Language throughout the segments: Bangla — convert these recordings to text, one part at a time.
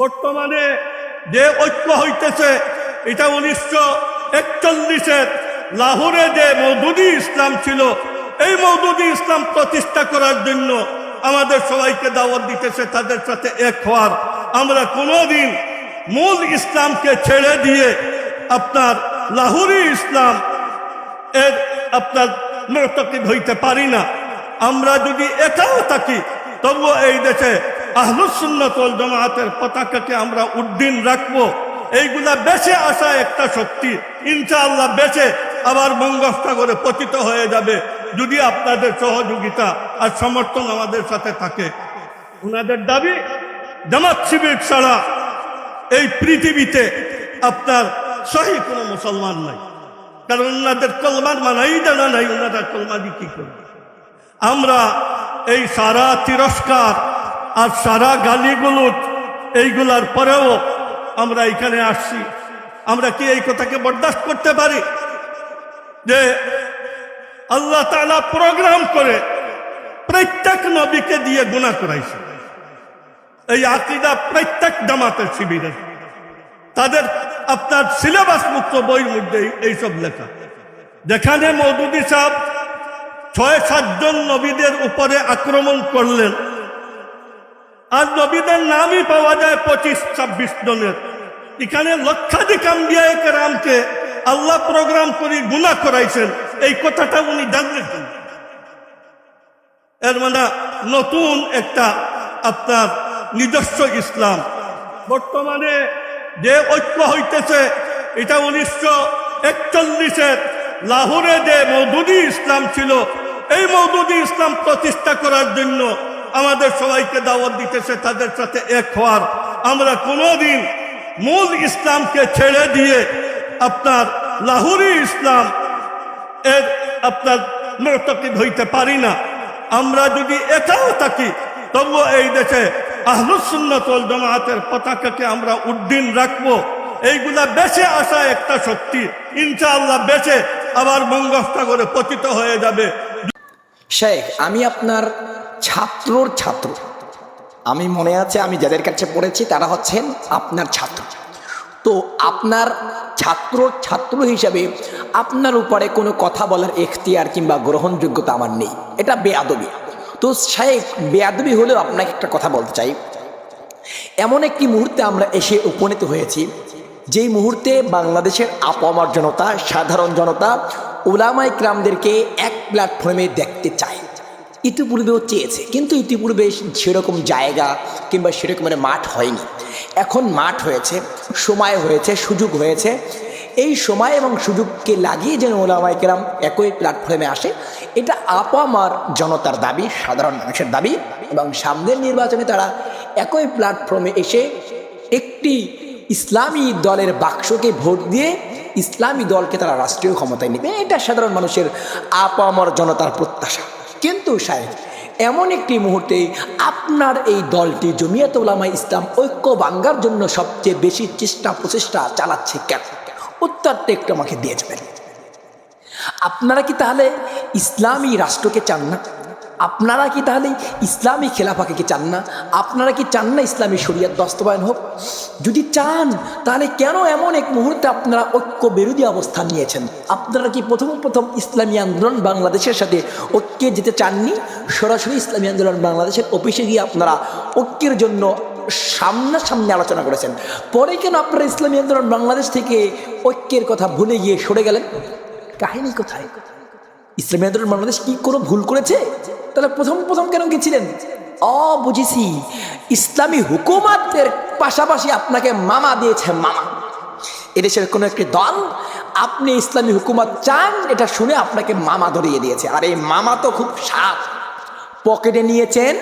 বর্তমানে যে ঐক্য হইতেছে, এটা উনিশশো একচল্লিশের লাহোরে যে মৌদুদি ইসলাম ছিল, এই মৌদুদি ইসলাম প্রতিষ্ঠা করার জন্য আমাদের সবাইকে দাওয়াত দিতেছে, তাদের সাথে এক হওয়ার। আমরা কোনোদিন মূল ইসলামকে ছেড়ে দিয়ে আপনার লাহুরি ইসলাম এর আপনার নর্তকিব হইতে পারি না। আমরা যদি একাও থাকি, তবুও এই দেশে আহলুসুন্নত ওয়াল জামায়াতের পতাকাকে আমরা উদ্দিন রাখব। এইগুলা বেঁচে আসা একটা শক্তি। ইনশাআল্লাহ বেঁচে আবার বঙ্গোপসাগরে পতিত হয়ে যাবে। যদি আপনাদের সহযোগিতা আর সমর্থন আমাদের সাথে থাকে। ওনাদের দাবি, জামাত শিবির ছাড়া এই পৃথিবীতে আপনার সহি কোনো মুসলমান নাই। কারণ ওনাদের কলমার মানাই জানা নাই, ওনারা কলমাদি কি করবে। আমরা এই সারা তিরস্কার আর সারা গালিগুলোট এইগুলার পরেও আমরা এখানে আসছি। আমরা কি এই কথাকে বরদাস্ত করতে পারি? যে আল্লাহ তাআলা প্রোগ্রাম করে প্রত্যেক নবীকে দিয়ে গুণা করাইছে। এই আকিদা প্রত্যেক জামাতের শিবিরের। তাদের আপনার সিলেবাস মুক্ত বইয়ের মধ্যে এইসব লেখা। যেখানে মৌদুদি সাহেব ছয় সাতজন নবীদের উপরে আক্রমণ করলেন। আর নবীদের নামই পাওয়া যায় পঁচিশ, ছাব্বিশ জনের। এখানে লক্ষাধিক আম্বিয়ায় রামকে আল্লাহ প্রোগ্রাম করে গুণা করাইছেন। এই কথাটা উনি জানলেন। এর মানে নতুন একটা আপনার নিজস্ব ইসলাম। বর্তমানে যে ঐক্য হইতেছে, এটা উনিশশো একচল্লিশের লাহোরে যে মৌদুদি ইসলাম ছিল, এই মৌদুদি ইসলাম প্রতিষ্ঠা করার জন্য আমাদের সবাইকে দাওয়াত দিতেছে, তাদের সাথে এক হওয়ার। আমরা কোনোদিন মূল ইসলামকে ছেড়ে দিয়ে আপনার লাহুরি ইসলাম এর আপনার নর্তকিব হইতে পারি না। আমরা যদি এটাও থাকি, তবুও এই দেশে আহলুসুন্নত ওয়াল জামায়াতের পতাকাকে আমরা উদ্দিন রাখব। এইগুলা বেঁচে আসা একটা শক্তি। ইনশাআল্লাহ বেঁচে আবার বঙ্গোপসাগরে পতিত হয়ে যাবে। শেখ, আমি আপনার ছাত্রর ছাত্র। আমি মনে আছে আমি যাদের কাছে পড়েছি তারা হচ্ছেন আপনার ছাত্র। তো আপনার ছাত্র ছাত্র হিসাবে আপনার উপরে কোনো কথা বলার এখতিয়ার কিংবা গ্রহণযোগ্যতা আমার নেই। এটা বেয়াদবি। তো শেখ, বেয়াদবি হলেও আপনাকে একটা কথা বলতে চাই। এমন একটি মুহূর্তে আমরা এসে উপনীত হয়েছি, যেই মুহূর্তে বাংলাদেশের আপামার জনতা, সাধারণ জনতা ওলামাই ক্রামদেরকে এক প্ল্যাটফর্মে দেখতে চায়। ইতিপূর্বেও চেয়েছে, কিন্তু ইতিপূর্বে সেরকম জায়গা কিংবা সেরকম মানে মাঠ হয়নি। এখন মাঠ হয়েছে, সময় হয়েছে, সুযোগ হয়েছে। এই সময় এবং সুযোগকে লাগিয়ে যেন ওলামাই কেরাম একই প্ল্যাটফর্মে আসে, এটা আপামার জনতার দাবি, সাধারণ মানুষের দাবি এবং সামনের নির্বাচনে তারা একই প্ল্যাটফর্মে এসে একটি ইসলামী দলের বাক্সকে ভোট দিয়ে ইসলামী দলকে তারা রাষ্ট্রীয় ক্ষমতায় নেবে। এটা সাধারণ মানুষের আপামর জনতার প্রত্যাশা। কিন্তু সাহেব, এমন একটি মুহূর্তে আপনার এই দলটি জমিয়াত উলামা ইসলাম ঐক্য ভাঙ্গার জন্য সবচেয়ে বেশি চেষ্টা প্রচেষ্টা চালাচ্ছে কেন? উত্তরটা একটু আমাকে দিয়ে যাবেন। আপনারা কি তাহলে ইসলামী রাষ্ট্রকে চান না? আপনারা কি তাহলে ইসলামী খেলাফাকে কি চান না? আপনারা কি চান না ইসলামী শরিয়াত বাস্তবায়ন হোক? যদি চান, তাহলে কেন এমন এক মুহূর্তে আপনারা ঐক্য বিরোধী অবস্থান নিয়েছেন? আপনারা কি প্রথম প্রথম ইসলামী আন্দোলন বাংলাদেশের সাথে ঐক্যে যেতে চাননি? সরাসরি ইসলামী আন্দোলন বাংলাদেশের অফিসে গিয়ে আপনারা ঐক্যের জন্য সামনাসামনি আলোচনা করেছেন। পরে কেন আপনারা ইসলামী আন্দোলন বাংলাদেশ থেকে ঐক্যের কথা ভুলে গিয়ে সরে গেলেন? কাহিনী কোথায়? ইসলামী আন্দোলন বাংলাদেশ কি কোনো ভুল করেছে? তাহলে প্রথম প্রথম কেন গেছিলেন? অ বুঝেছি ইসলামী হুকুমাতের পাশাপাশি আপনাকে মামা দিয়েছে মামা। এদেশের কোনো একটি দল, আপনি ইসলামী হুকুমত চান, এটা শুনে আপনাকে মামা ধরিয়ে দিয়েছে। আর এই মামা তো খুব সাপ। পকেটে নিয়েছেন,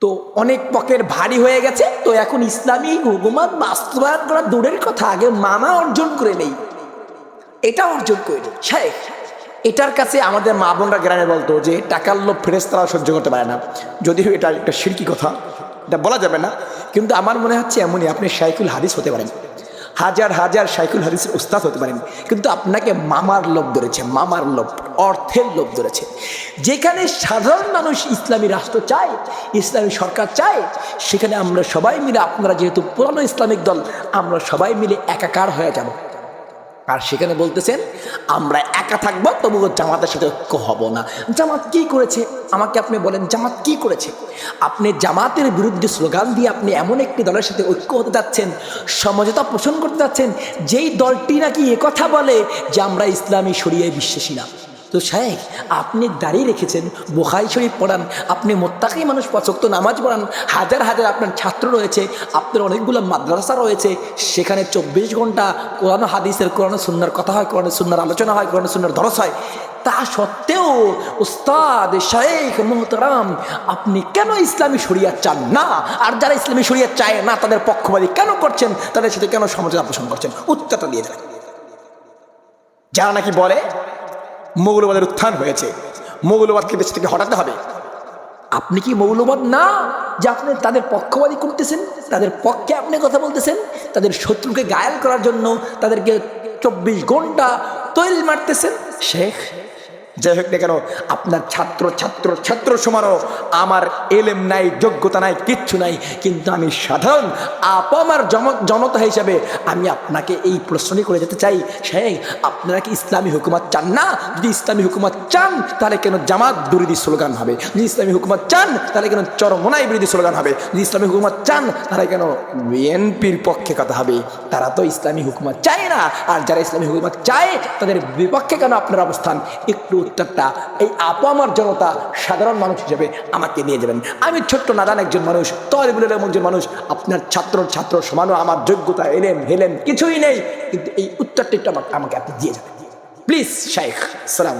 তো অনেক পকেট ভারী হয়ে গেছে, তো এখন ইসলামী হুকুমত বাস্তবায়ন করা দূরের কথা। আগে মামা অর্জন করে নেই। এটা অর্জন করে নেই। শেখ এটার কাছে আমাদের মা বোনরা গ্রামে বলতো যে, টাকার লোভ ফেরেস্তারা সহ্য করতে পারে না। যদিও এটা একটা শিরকি কথা, এটা বলা যাবে না, কিন্তু আমার মনে হচ্ছে এমনই, আপনি শাইকুল হাদিস হতে পারেন। হাজার হাজার সাইকুল হাদিসের উস্তাদ হতে পারেন। কিন্তু আপনাকে মামার লোভ ধরেছে, মামার লোভ, অর্থের লোভ ধরেছে। যেখানে সাধারণ মানুষ ইসলামী রাষ্ট্র চায়, ইসলামী সরকার চায়, সেখানে আমরা সবাই মিলে, আপনারা যেহেতু পুরানো ইসলামিক দল, আমরা সবাই মিলে একাকার হয়ে যাব। আর সেখানে বলতেছেন, আমরা একা থাকব, তবুও জামাতের সাথে ঐক্য হব না। জামাত কি করেছে? আমাকে আপনি বলেন, জামাত কি করেছে? আপনি জামাতের বিরুদ্ধে স্লোগান দিয়ে আপনি এমন একটি দলের সাথে ঐক্য হতে যাচ্ছেন সমঝোতা পোষণ করতে যাচ্ছেন, যেই দলটি নাকি কথা বলে যে আমরা ইসলামী শরিয়ায় বিশ্বাসী না। তো সাহেব আপনি দাঁড়িয়ে রেখেছেন বোখাই শরীফ পড়ান, আপনি মোত্তাকি মানুষ পছক্ত নামাজ পড়ান, হাজার হাজার আপনার ছাত্র রয়েছে, আপনার অনেকগুলো মাদ্রাসা রয়েছে, সেখানে চব্বিশ ঘণ্টা কোরআন হাদিসের, কোরআন সুন্নার কথা হয়, কোরআন সুন্নার আলোচনা হয়, কোরআন সুন্নার ধরস হয়। তা সত্ত্বেও উস্তাদ শাহেখ মোহতরাম, আপনি কেন ইসলামী শরিয়া চান না? আর যারা ইসলামী শরিয়া চায় না, তাদের পক্ষবাদী কেন করছেন? তাদের সাথে কেন সমঝোতা পোষণ করছেন? উত্তরটা দিয়ে দেন যারা নাকি বলে মৌলবাদের উত্থান হয়েছে। মৌলবাদকে দেশ থেকে হটাতে হবে। আপনি কি মৌলবাদ না, যে আপনি তাদের পক্ষবাদী করতেছেন, তাদের পক্ষে আপনি কথা বলতেছেন, তাদের শত্রুকে গায়াল করার জন্য তাদেরকে চব্বিশ ঘণ্টা তৈল মারতেছেন? শেখ যাই হোক না কেন, আপনার ছাত্র ছাত্র ছাত্র সমারও আমার এলেম নাই, যোগ্যতা নাই, কিচ্ছু নাই। কিন্তু আমি সাধারণ আপামার জনতা হিসাবে আমি আপনাকে এই প্রশ্নই করে যেতে চাই শেখ আপনারা কি ইসলামী হুকুমত চান না? যদি ইসলামী হুকুমত চান, তাহলে কেন জামাত বিরোধী স্লোগান হবে? যদি ইসলামী হুকুমত চান, তাহলে কেন চরমোনাই বিরোধী স্লোগান হবে? যদি ইসলামী হুকুমত চান, তাহলে কেন বিএনপির পক্ষে কথা হবে? তারা তো ইসলামী হুকুমত চায় না। আর যারা ইসলামী হুকুমত চায়, তাদের বিপক্ষে কেন আপনার অবস্থান? একটু উত্তরটা, এই আপামার জনতা সাধারণ মানুষ হিসেবে আমাকে নিয়ে যাবেন। আমি ছোট্ট নাদান একজন মানুষ তরিবুলের একজন মানুষ, আপনার ছাত্র ছাত্র সমানও আমার যোগ্যতা, এলেম, হেলেম কিছুই নেই, কিন্তু এই উত্তরটি আমাকে আমাকে আপনি দিয়ে যাবেন। প্লিজ শাইখ সালাম।